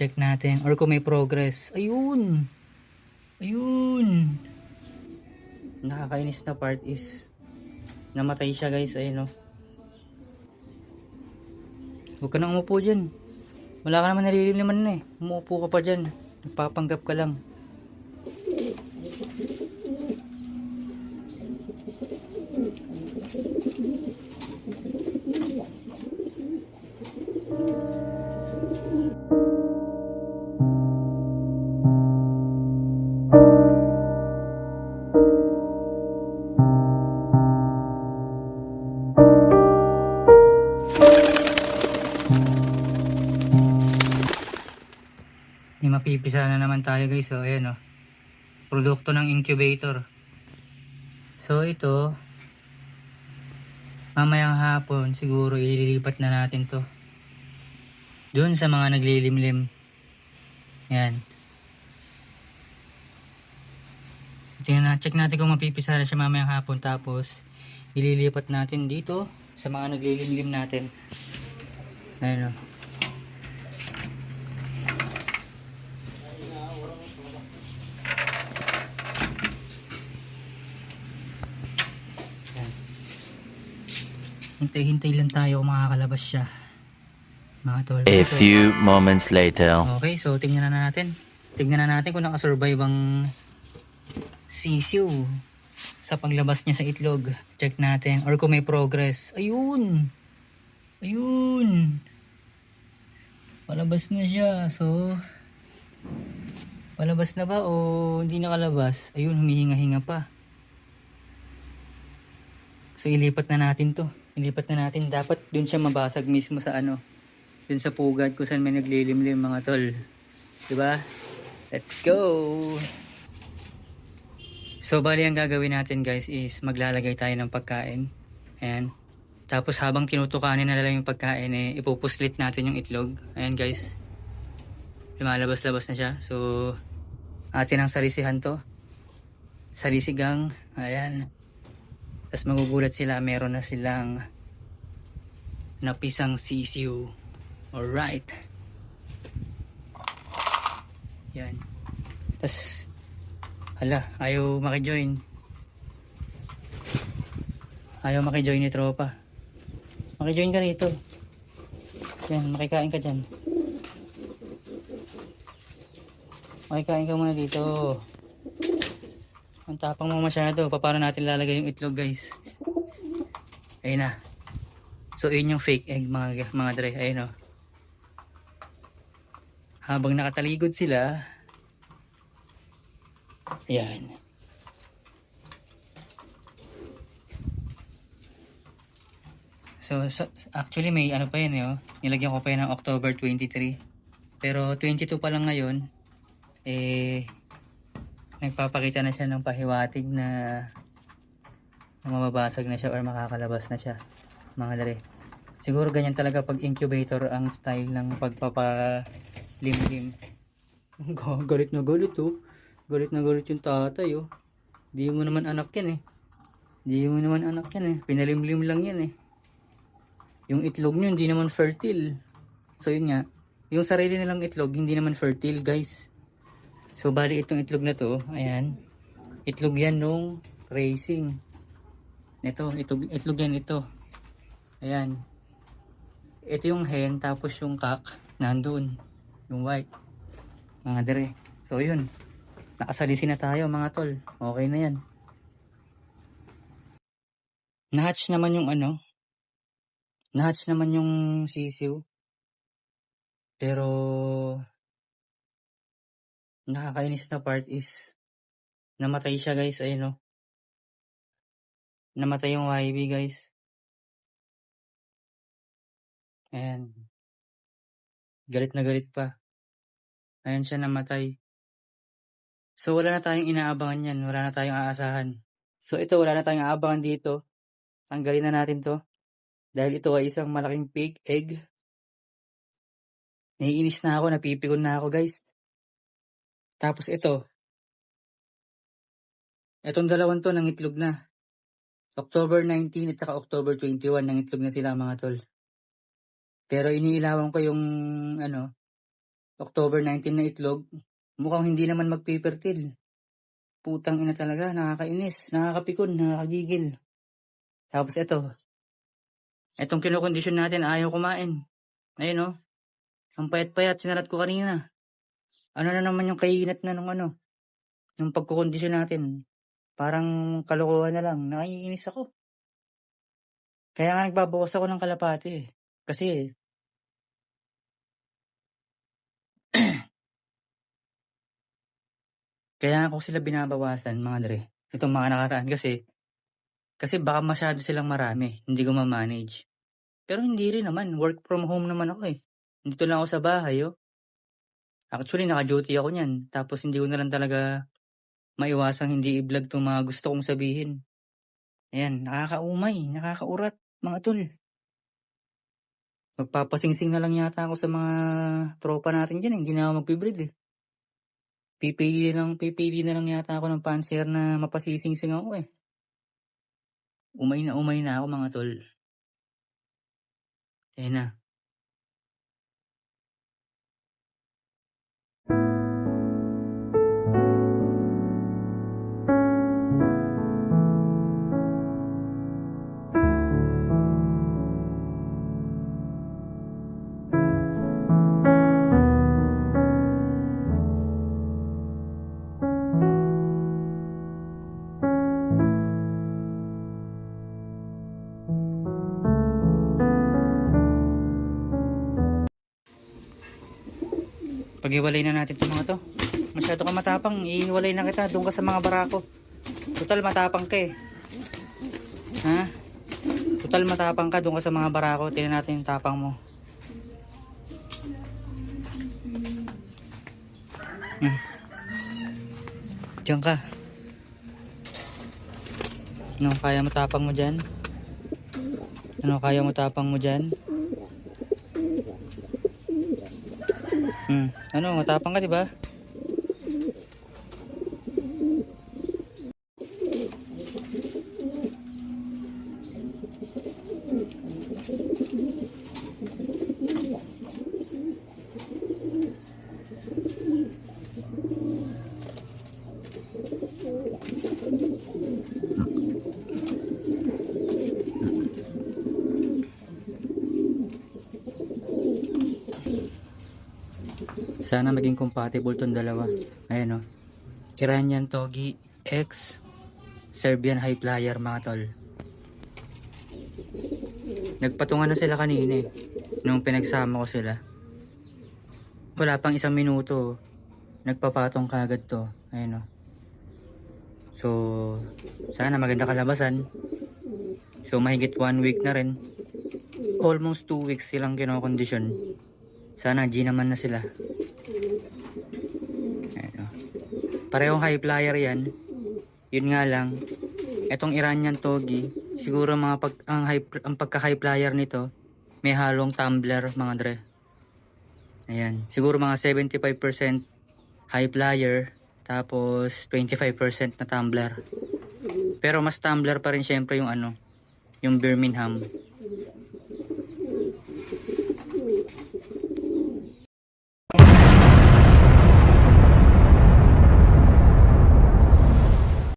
Check natin. Or kung may progress. Ayun! Ayun! Nakakainis na part is namatay siya guys. Ayun o. Huwag ka nang umupo dyan. Wala ka naman nalililiman na eh. Umuupo ka pa dyan. Nagpapanggap ka lang. Mapipisa na naman tayo guys. So, ayan o. Produkto ng incubator. So, ito. Mamayang hapon, siguro ililipat na natin to. Doon sa mga naglilimlim. Yan. Tingnan na, check natin kung mapipisa na siya mamayang hapon. Tapos, ililipat natin dito sa mga naglilimlim natin. Ayan o. Hintay-hintay lang tayo kung makakalabas siya. Mga tol. A few moments later. Okay, so tingnan na natin. Tingnan na natin kung nakasurvive ang sisiw sa paglabas niya sa itlog. Check natin. Or kung may progress. Ayun! Ayun! Palabas na siya. So, palabas na ba o hindi nakalabas? Ayun, humihinga-hinga pa. So, ilipat na natin to. Ilipat na natin. Dapat dun siya mabasag mismo sa ano. Dun sa pugad kung saan may naglilimlim mga tol. Diba? Let's go! So, bali ang gagawin natin guys is maglalagay tayo ng pagkain. Ayan. Tapos habang tinutukanin na lang yung pagkain, eh, ipupuslit natin yung itlog. Ayan guys. Lumalabas-labas na siya. So, atin ang salisihan to. Salisigang. Ayan. Tapos magugulat sila, meron na silang napisang sisiw. Alright. Yan. Tapos, hala, ayaw makijoin. Ayaw makijoin ni tropa. Makijoin ka rito. Yan, makikain ka dyan. Makikain ka muna dito. Ang tapang mo masyado. Paano natin lalagay yung itlog guys? Ayun na. So yun yung fake egg mga, mga dre. Ayun o. Habang nakataligod sila. Ayan. So, so actually may ano pa yan eh. Oh. Nilagyan ko pa yan ng October 23. Pero 22 pa lang ngayon. Eh nagpapakita na siya ng pahiwatig na, na mababasag na siya or makakalabas na siya. Mga dare siguro ganyan talaga pag incubator ang style ng pagpapalimlim. Ga- galit na galit oh. Galit na galit yung tatay oh. Di mo naman anak yan eh. Di mo naman anak yan eh. Pinalimlim lang yan eh. Yung itlog nyo hindi naman fertile. So yun nga. Yung sarili nilang itlog hindi naman fertile guys So, bali itong itlog na to, ayan. Itlog yan nung racing. Ito, itlog, itlog yan ito. Ayan. Ito yung hen, tapos yung cock, nandun. Yung white. Mga dire. So, yun. Nakasalisi na tayo, mga tol. Okay na yan. Nahatch naman yung ano. Nahatch naman yung sisiw. Pero, nakakainis na part is namatay siya guys ayun oh. namatay yung YB guys. Ayan. Galit na galit pa. Ayan siya namatay. So wala na tayong inaabangan yan. Wala na tayong aasahan. So ito wala na tayong aabangan dito. Tanggalin na natin to. Dahil ito ay isang malaking pig egg. Naiinis na ako napipikon na ako guys tapos ito. Itong dalawang to ng itlog na. October 19 at saka October 21 ng itlog na sila mga tol. Pero iniilawan ko yung ano, October 19 na itlog, mukhang hindi naman magpipertil. Putang ina talaga, nakakainis, nakakapikon, nakakagigil. Tapos ito, itong kinokondisyon natin, ayaw kumain. Ayun oh, ang payat-payat, sinarat ko kanina. Ano na naman yung kainat na nung ano, yung pagkukondisyon natin. Parang kalokohan na lang, nakaiinis ako. Kaya nga nagbabawas ako ng kalapati eh. Kasi Kaya ako sila binabawasan, mga dre. Itong mga nakaraan kasi, kasi baka masyado silang marami, hindi ko ma-manage. Pero hindi rin naman, work from home naman ako eh. Dito lang ako sa bahay, oh. Actually, naka-duty ako niyan. Tapos hindi ko na lang talaga maiwasang hindi i-vlog itong mga gusto kong sabihin. Ayan, nakakaumay, nakakaurat, mga tol. Magpapasingsing na lang yata ako sa mga tropa natin dyan eh. Hindi na ako magpibreed eh. Pipili lang, pipili na lang yata ako ng panser na mapasisingsing ako eh. Umay na umay na ako mga tol. Ayan na. Paghiwalay na natin itong mga to. Masyado ka matapang. Ihiwalay na kita. Doon ka sa mga barako. Total matapang ka eh. Ha? Total matapang ka. Doon ka sa mga barako. Tingnan natin yung tapang mo. Hmm. Diyan ka. Ano kaya mo tapang mo dyan? Ano kaya mo tapang mo dyan? Hmm. Ano, matapang ka, di ba? Sana maging compatible tong dalawa. Ayan o. Iranian Togi X Serbian High Flyer mga tol. Nagpatungan na sila kanina eh. Nung pinagsama ko sila. Wala pang isang minuto. Nagpapatong kagad to. Ayan o. So, sana maganda kalabasan. So, mahigit one week na rin. Almost two weeks silang kinokondisyon. Sana G naman na sila. Ayan, oh. Parehong high flyer yan. Yun nga lang, etong Iranian Togi, siguro mga pag, ang, high, ang pagka-high flyer nito, may halong tumbler mga dre. Ayan, siguro mga 75% high flyer, tapos 25% na tumbler. Pero mas tumbler pa rin syempre yung ano, yung Birmingham.